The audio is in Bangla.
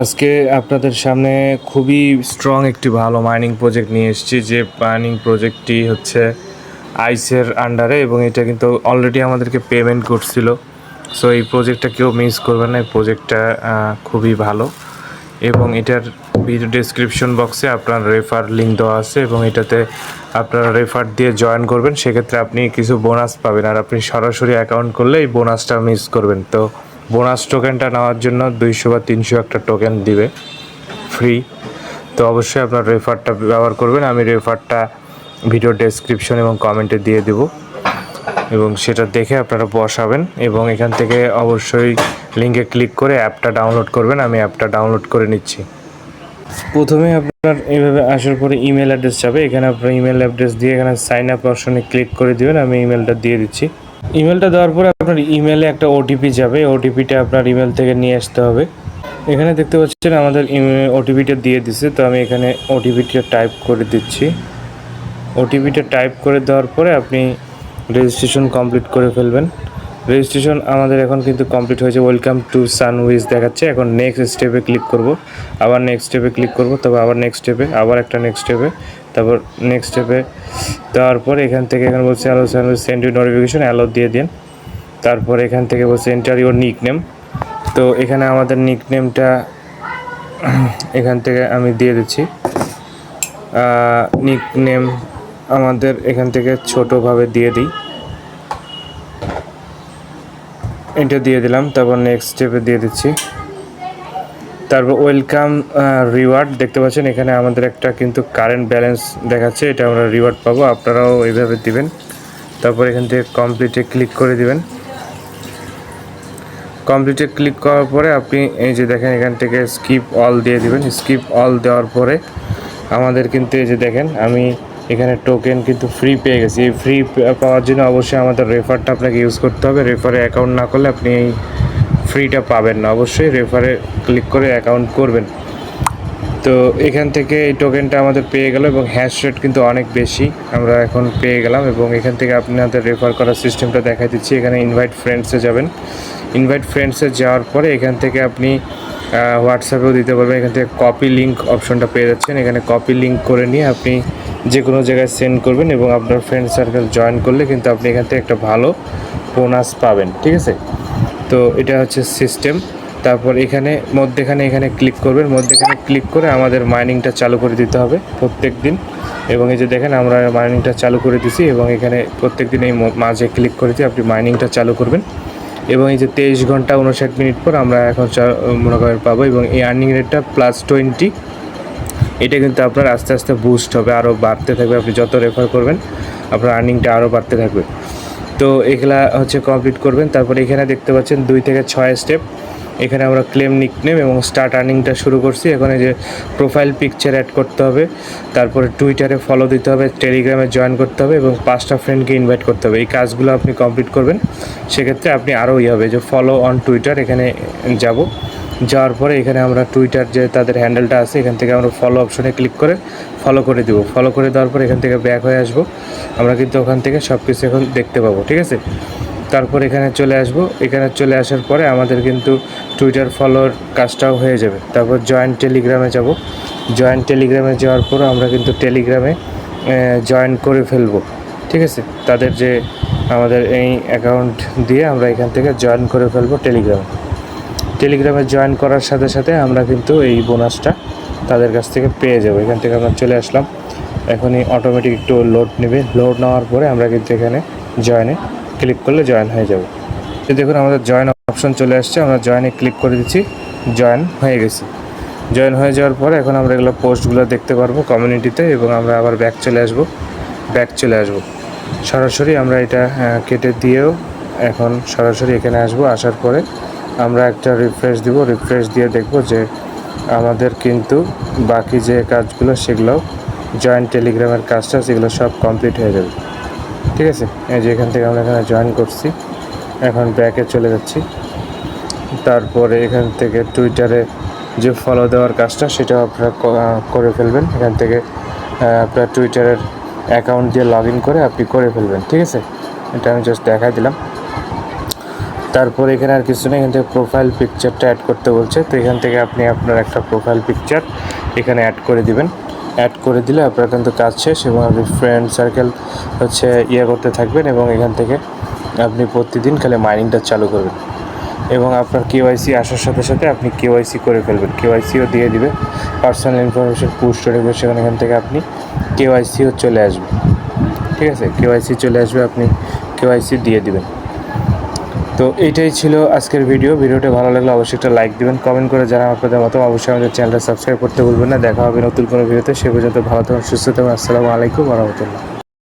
আজকে আপনাদের সামনে খুবই স্ট্রং একটি ভালো মাইনিং প্রজেক্ট নিয়ে এসেছি। যে মাইনিং প্রজেক্টটি হচ্ছে আইসের আন্ডারে এবং এটা কিন্তু অলরেডি আমাদেরকে পেমেন্ট করছিল। সো এই প্রজেক্টটা কেউ মিস করবেন না। এই প্রজেক্টটা খুবই ভালো। এবং এটার ভিডিও ডেসক্রিপশন বক্সে আপনার রেফার লিঙ্ক দেওয়া আছে এবং এটাতে আপনারা রেফার দিয়ে জয়েন করবেন। সেক্ষেত্রে আপনি কিছু বোনাস পাবেন। আর আপনি সরাসরি অ্যাকাউন্ট করলে এই বোনাসটা মিস করবেন। তো বোনাস টোকেনটা নেওয়ার জন্য দুইশো বা তিনশো একটা টোকেন দিবে ফ্রি তো অবশ্যই আপনার রেফারটা ব্যবহার করবেন, আমি রেফারটা ভিডিও ডেসক্রিপশন এবং কমেন্টে দিয়ে দেব। এবং সেটা দেখে আপনারা বসাবেন এবং এখান থেকে অবশ্যই লিঙ্কে ক্লিক করে অ্যাপটা ডাউনলোড করবেন, আমি অ্যাপটা ডাউনলোড করে নিচ্ছি। প্রথমে আপনার এভাবে আসার পরে ইমেল অ্যাড্রেস যাবে, এখানে আপনার ইমেল অ্যাড্রেস দিয়ে এখানে সাইন আপ অপশনে ক্লিক করে দিবেন, আমি ইমেলটা দিয়ে দিচ্ছি। ইমেলটা দেওয়ার পরে আপনার ইমেলে একটা ওটিপি যাবে। ওটিপিটা আপনার ইমেল থেকে নিয়ে আসতে হবে। এখানে দেখতে পাচ্ছেন আমাদের ওটিপিটা দিয়ে দিছে। তো আমি এখানে ওটিপিটা টাইপ করে দিচ্ছি। ওটিপিটা টাইপ করে দেওয়ার পরে আপনি রেজিস্ট্রেশন কমপ্লিট করে ফেলবেন। রেজিস্ট্রেশন আমাদের এখন কিন্তু কমপ্লিট হয়েছে। ওয়েলকাম টু সানউইজ দেখাচ্ছে। এখন নেক্সট স্টেপে ক্লিক করব। আবার নেক্সট স্টেপে ক্লিক করব। তবে আবার নেক্সট স্টেপে আবার একটা নেক্সট স্টেপে তারপর নেক্সট স্টেপে দেওয়ার পর এখান থেকে এখানে বলছে allow send you notification allow দিয়ে দিন। তারপর এখান থেকে বলছে এন্টার ইউর নিক নেম তো এখানে আমাদের নিক নেমটা এখান থেকে আমি দিয়ে দিচ্ছি। নিক নেম আমাদের এখান থেকে ছোটোভাবে দিয়ে দিই। এটা দিয়ে দিলাম, তারপর নেক্সট স্টেপে দিয়ে দিচ্ছি। তারপর ওয়েলকাম রিওয়ার্ড দেখতে পাচ্ছেন। এখানে আমাদের একটা কিন্তু কারেন্ট ব্যালেন্স দেখাচ্ছে। এটা আমরা রিওয়ার্ড পাবো। আপনারাও এইভাবে দিবেন। তারপর এখান থেকে কমপ্লিটে ক্লিক করে দিবেন। কমপ্লিটে ক্লিক করার পরে আপনি এই যে দেখেন, এখান থেকে স্কিপ অল দিয়ে দিবেন। স্কিপ অল দেওয়ার পরে আমাদের কিন্তু এই যে দেখেন, আমি এখানে টোকেন কিন্তু ফ্রি পেয়ে গেছি। এই ফ্রি পাওয়ার জন্য অবশ্যই আমাদের রেফারটা আপনাকে ইউজ করতে হবে। রেফারে অ্যাকাউন্ট না করলে আপনি এই ফ্রিটা পাবেন না। অবশ্যই রেফারে ক্লিক করে অ্যাকাউন্ট করবেন। তো এখান থেকে এই টোকেনটা আমাদের পেয়ে গেল এবং হ্যাশ রেট কিন্তু অনেক বেশি। আমরা এখন পেয়ে গেলাম এবং এখান থেকে আপনাদের রেফার করার সিস্টেমটা দেখা দিচ্ছি। এখানে ইনভাইট ফ্রেন্ডসে যাবেন। ইনভাইট ফ্রেন্ডসে যাওয়ার পরে এখান থেকে আপনি হোয়াটসঅ্যাপেও দিতে পারবেন। এখান থেকে কপি লিঙ্ক অপশনটা পেয়ে যাচ্ছেন। এখানে কপি লিঙ্ক করে নিয়ে আপনি যে কোনো জায়গায় সেন্ড করবেন এবং আপনার ফ্রেন্ড সার্কেল জয়েন করলে কিন্তু আপনি এখান থেকে একটা ভালো বোনাস পাবেন। ঠিক আছে? তো এটা হচ্ছে সিস্টেম তারপর এখানে, মধ্যেখানে এখানে ক্লিক করবেন। মধ্যেখানে ক্লিক করে আমাদের মাইনিংটা চালু করে দিতে হবে প্রত্যেক দিন এবং এই যে দেখেন, আমরা মাইনিংটা চালু করে দিছি এবং এখানে প্রত্যেক দিন এই মাঝে ক্লিক করে দিয়ে আপনি মাইনিংটা চালু করবেন। এবং এই যে তেইশ ঘণ্টা উনষাট মিনিট পর আমরা এখন মনে করেন পাবো এবং এই আর্নিং রেটটা প্লাস টোয়েন্টি এটা কিন্তু আপনার আস্তে আস্তে বুস্ট হবে আরও বাড়তে থাকবে। আপনি যত রেফার করবেন, আপনার আর্নিংটা আরও বাড়তে থাকবে। তো এগুলা হচ্ছে কমপ্লিট করবেন। তারপর এখানে দেখতে পাচ্ছেন দুই থেকে ছয় স্টেপ এখানে আমরা ক্লেম নিকনেম এবং স্টার্ট আর্নিংটা শুরু করছি। এখানে যে প্রোফাইল পিকচার অ্যাড করতে হবে। তারপরে টুইটারে ফলো দিতে হবে টেলিগ্রামে জয়েন করতে হবে এবং পাঁচটা ফ্রেন্ডকে ইনভাইট করতে হবে। এই কাজগুলো আপনি কমপ্লিট করবেন। সেক্ষেত্রে আপনি আরও ইয়ে হবে যে ফলো অন টুইটার এখানে যাব। যাওয়ার পরে এখানে আমরা টুইটার যে তাদের হ্যান্ডেলটা আছে, এখান থেকে আমরা ফলো অপশনে ক্লিক করে ফলো করে দেবো। ফলো করে দেওয়ার পর এখান থেকে ব্যাক হয়ে আসব। আমরা কিন্তু ওখান থেকে সব কিছু এখন দেখতে পাবো, ঠিক আছে? তারপর এখানে চলে আসব। এখানে চলে আসার পরে আমাদের কিন্তু টুইটার ফলোর কাজটাও হয়ে যাবে। তারপর জয়েন্ট টেলিগ্রামে যাব। জয়েন্ট টেলিগ্রামে যাওয়ার পর আমরা কিন্তু টেলিগ্রামে জয়েন করে ফেলব, ঠিক আছে? তাদের যে আমাদের এই অ্যাকাউন্ট দিয়ে আমরা এখান থেকে জয়েন করে ফেলব টেলিগ্রামে টেলিগ্রামে জয়েন করার সাথে সাথে আমরা কিন্তু এই বোনাসটা তাদের কাছ থেকে পেয়ে যাব। এখান থেকে আমরা চলে আসলাম। এখনই অটোমেটিক একটু লোড নেবে। লোড নেওয়ার পরে আমরা কিন্তু এখানে জয়েনে ক্লিক করলে জয়েন হয়ে যাব। তো দেখুন, আমাদের জয়েন অপশন চলে আসছে। আমরা জয়েনে ক্লিক করে দিচ্ছি। জয়েন হয়ে গেছি। জয়েন হয়ে যাওয়ার পরে এখন আমরা এগুলো পোস্টগুলো দেখতে পারব কমিউনিটিতে এবং আমরা আবার ব্যাক চলে আসব। ব্যাক চলে আসব। সরাসরি আমরা এটা কেটে দিয়েও এখন সরাসরি এখানে আসব। আসার পরে আমরা একটা রিফ্রেশ দিব রিফ্রেশ দিয়ে দেখব যে আমাদের কিন্তু বাকি যে কাজগুলো সেগুলো জয়েন্ট টেলিগ্রামের কাজটা সেগুলো সব কমপ্লিট হয়ে যাবে। ঠিক আছে? এই যে এখান থেকে আমরা এখানে জয়েন করছি। এখন ব্যাকে চলে যাচ্ছি। তারপরে এখান থেকে টুইটারে যে ফলো দেওয়ার কাজটা সেটাও আপনারা করে ফেলবেন। এখান থেকে আপনার টুইটারের অ্যাকাউন্ট দিয়ে লগ করে আপনি করে ফেলবেন। ঠিক আছে? এটা আমি জাস্ট দেখাই দিলাম। তারপর এখানে আর কিছু নেই, এখান থেকে প্রোফাইল পিকচারটা অ্যাড করতে বলছে। তো এখান থেকে আপনি আপনার একটা প্রোফাইল পিকচার এখানে অ্যাড করে দিবেন। অ্যাড করে দিলে আপনার কিন্তু কাজ শেষ এবং আপনি ফ্রেন্ড সার্কেল হচ্ছে ইয়ে করতে থাকবেন এবং এখান থেকে আপনি প্রতিদিন খালি মাইনিংটা চালু করবেন। এবং আপনার কেওয়াইসি আসার সাথে সাথে আপনি কেওয়াইসি করে ফেলবেন। কেওয়াইসিও দিয়ে দিবে। পার্সোনাল ইনফরমেশন পুশ সেখানে এখান থেকে আপনি কেওয়াইসিও চলে আসবে। ঠিক আছে? কেওয়াইসি চলে আসবে, আপনি কেওয়াইসি দিয়ে দিবেন। তো এইটাই ছিল আজকের ভিডিও ভিডিওটা ভালো লাগলে অবশ্যই একটা লাইক দেবেন কমেন্ট করে জানান আপনাদের মতো অবশ্যই আমাদের চ্যানেলটা সাবস্ক্রাইব করতে ভুলবেন না। দেখা হবে নতুন কোনো ভিডিওতে সে পর্যন্ত ভালো থাকুন, সুস্থ থাকুন। আসসালামু আলাইকুম রহমতুল্লাহ।